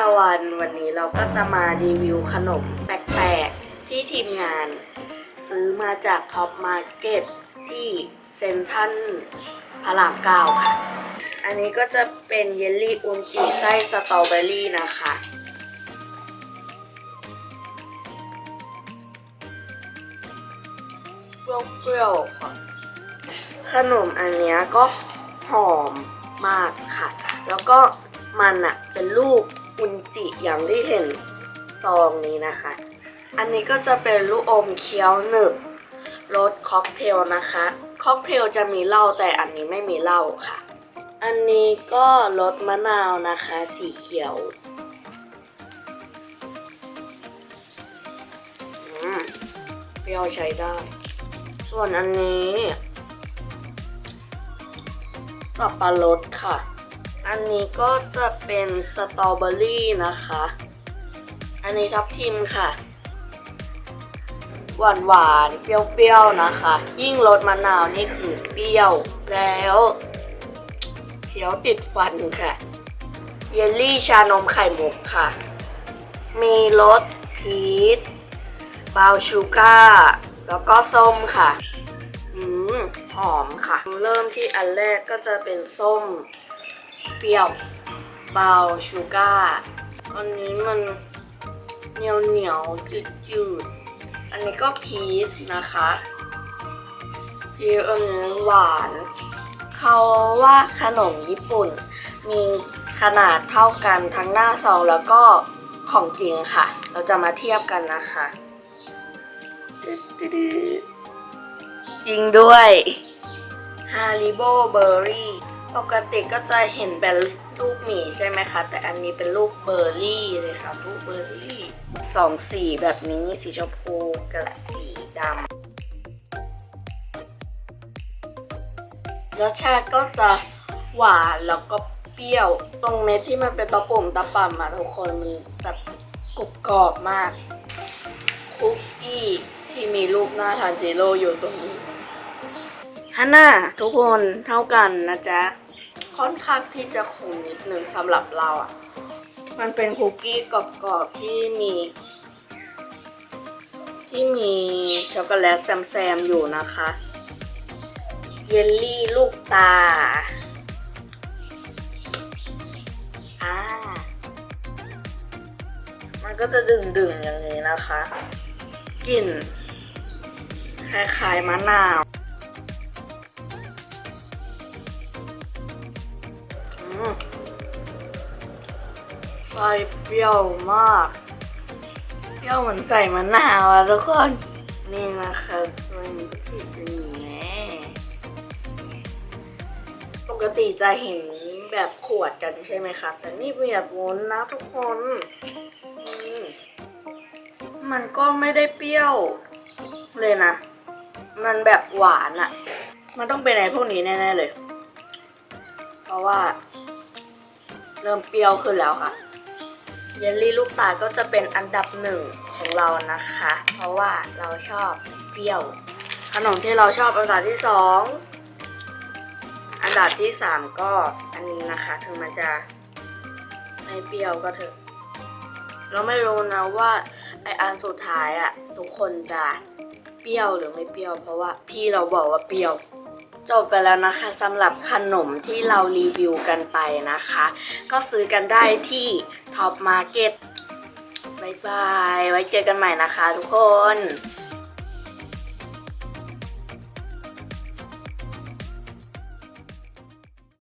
ตะวันวันนี้เราก็จะมารีวิวขนมแปลกๆ ที่ทีมงาน ซื้อมาจากท็อปมาร์เก็ตที่เซนทันพระรามเก้าค่ะ อันนี้ก็จะเป็นเยลลี่อุนจิไส้สตรอเบอรี่นะคะเปรี้ยวๆค่ะขนมอันนี้ก็หอมมากค่ะ แล้วก็มันอะเป็นรูป อุนจิอย่างที่เห็นซองนี้นะคะ อันนี้ก็จะเป็นลูกอมเคี้ยวหนึบรสค็อกเทลนะคะ ค็อกเทลจะมีเหล้าแต่อันนี้ไม่มีเหล้าค่ะ อันนี้ก็รสมะนาวนะคะ สีเขียวเปรี้ยวใช้ได้ ส่วนอันนี้สับปะรดค่ะ อันนี้ก็จะเป็นสตรอเบอรี่นะคะ อันนี้ทับทิมค่ะ หวานหวานๆเปรี้ยวๆนะคะ ยิ่งรสมะนาวนี่คือเปรี้ยวแล้วเคี้ยวติดฟันค่ะ เยลลี่ชานมไข่มุกค่ะ มีรสพีชบาวชูการ์แล้วก็ส้มค่ะ อืม หอมค่ะ เริ่มที่อันแรกก็จะเป็นส้ม เปรี้ยว เบาชูการ์อันนี้มันเหนียวเหนียวจืดจืดอันนี้ก็พีชนะคะพีชอันนี้หวาน เขาว่าขนมญี่ปุ่น มีขนาดเท่ากันทั้งหน้าซองแล้วก็ของจริงค่ะ เราจะมาเทียบกันนะคะ จริงด้วยฮาริโบเบอร์รี่ ปกติก็จะเห็นเป็นรูปหมีใช่ไหมคะ แต่อันนี้เป็นรูปเบอร์รี่เลยค่ะรูปเบอร์รี่สองสีแบบนี้สีชมพูกับสีดำรสชาติก็จะหวานแล้วก็เปรี้ยว ตรงเม็ดที่มันเป็นตะปุ่มตะป่ำอะทุกคนมันแบบกรุบกรอบมาก คุกกี้ที่มีรูปหน้าทานจิโร่อยู่ตรงนี้ ฮันน่าทุกคนเท่ากันนะจ๊ะ ค่อนข้างที่จะขมนิดนึงสำหรับเราอะ มันเป็นคุกกี้กรอบๆที่มี ที่มีช็อกโกแลตแซมๆอยู่นะคะ เยลลี่ลูกตาอ่ามันก็จะดึงๆอย่างนี้นะคะกลิ่นคล้ายๆมะนาว อืมไส้เปรี้ยวมาก เปรี้ยวเหมือนใส่มะนาวอะทุกคน นี่นะคะส่วนที่เป็นอย่างนี้ปกติจะเห็นแบบขวดกันใช่ไหมคะแต่นี่เป็นแบบวุ้นนะทุกคน มันก็ไม่ได้เปรี้ยวเลยนะ มันแบบหวานอะมันต้องเป็นไอ้พวกนี้แน่ๆเลย เพราะว่า เริ่มเปรี้ยวขึ้นแล้วค่ะเยลลี่ลูกตาลก็จะเป็นอันดับหนึ่งของเรานะคะ เพราะว่าเราชอบเปรี้ยว ขนมที่เราชอบอันดับที่สองอันดับที่สามก็อันนี้นะคะถึงมันจะไม่เปรี้ยวก็เถอะเราไม่รู้นะว่าไออันสุดท้ายอะทุกคนจะเปรี้ยวหรือไม่เปรี้ยว เพราะว่าพี่เราบอกว่าเปรี้ยว จบไปแล้วนะคะสำหรับขนมที่เรารีวิวกันไปนะคะ ก็ซื้อกันได้ที่ท็อปมาร์เก็ตบายบาย ไว้เจอกันใหม่นะคะทุกคน